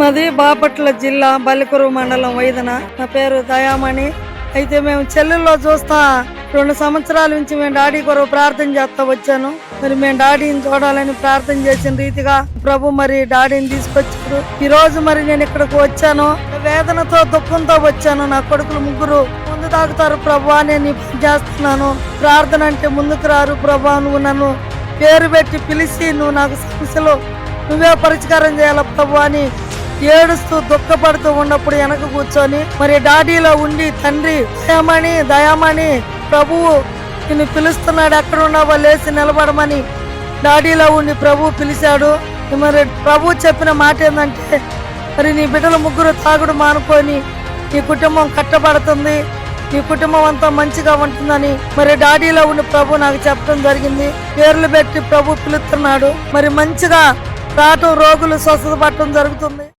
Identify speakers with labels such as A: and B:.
A: మాది బాపట్ల జిల్లా బల్లికురు మండలం వైదన. నా పేరు దయామణి. అయితే మేము చెల్లెల్లో చూస్తా. రెండు సంవత్సరాల నుంచి మేము డాడీ కొరకు ప్రార్థన చేస్తా వచ్చాను. మరి మేము డాడీని చూడాలని ప్రార్థన చేసిన రీతిగా ప్రభు మరి డాడీని తీసుకొచ్చారు. ఈ రోజు మరి నేను ఇక్కడికి వచ్చాను. వేదనతో దుఃఖంతో వచ్చాను. నా కొడుకులు ముగ్గురు ముందు తాగుతారు ప్రభు నేను చేస్తున్నాను. ప్రార్థన అంటే ముందుకు రారు ప్రభా నువ్వు నన్ను పేరు పెట్టి పిలిచి నువ్వు నాకు సమస్యలు నువ్వే పరిష్కారం చేయాల ప్రభు అని ఏడుస్తూ దుఃఖపడుతూ ఉన్నప్పుడు వెనక కూర్చొని మరి డాడీలో ఉండి తండ్రి దయామణి దయామణి ప్రభువు నిన్ను పిలుస్తున్నాడు ఎక్కడ ఉన్నావో లేచి నిలబడమని డాడీలో ఉండి ప్రభు పిలిచాడు. మరి ప్రభు చెప్పిన మాట ఏంటంటే మరి నీ బిడ్డలు ముగ్గురు తాగుడు మానుకొని నీ కుటుంబం కట్టబడుతుంది నీ కుటుంబం అంతా మంచిగా ఉంటుందని మరి డాడీలో ఉండి ప్రభు నాకు చెప్పడం జరిగింది. పేర్లు పెట్టి ప్రభు పిలుస్తున్నాడు. మరి మంచిగా రావటం రోగులు స్వస్థత పట్టడం జరుగుతుంది.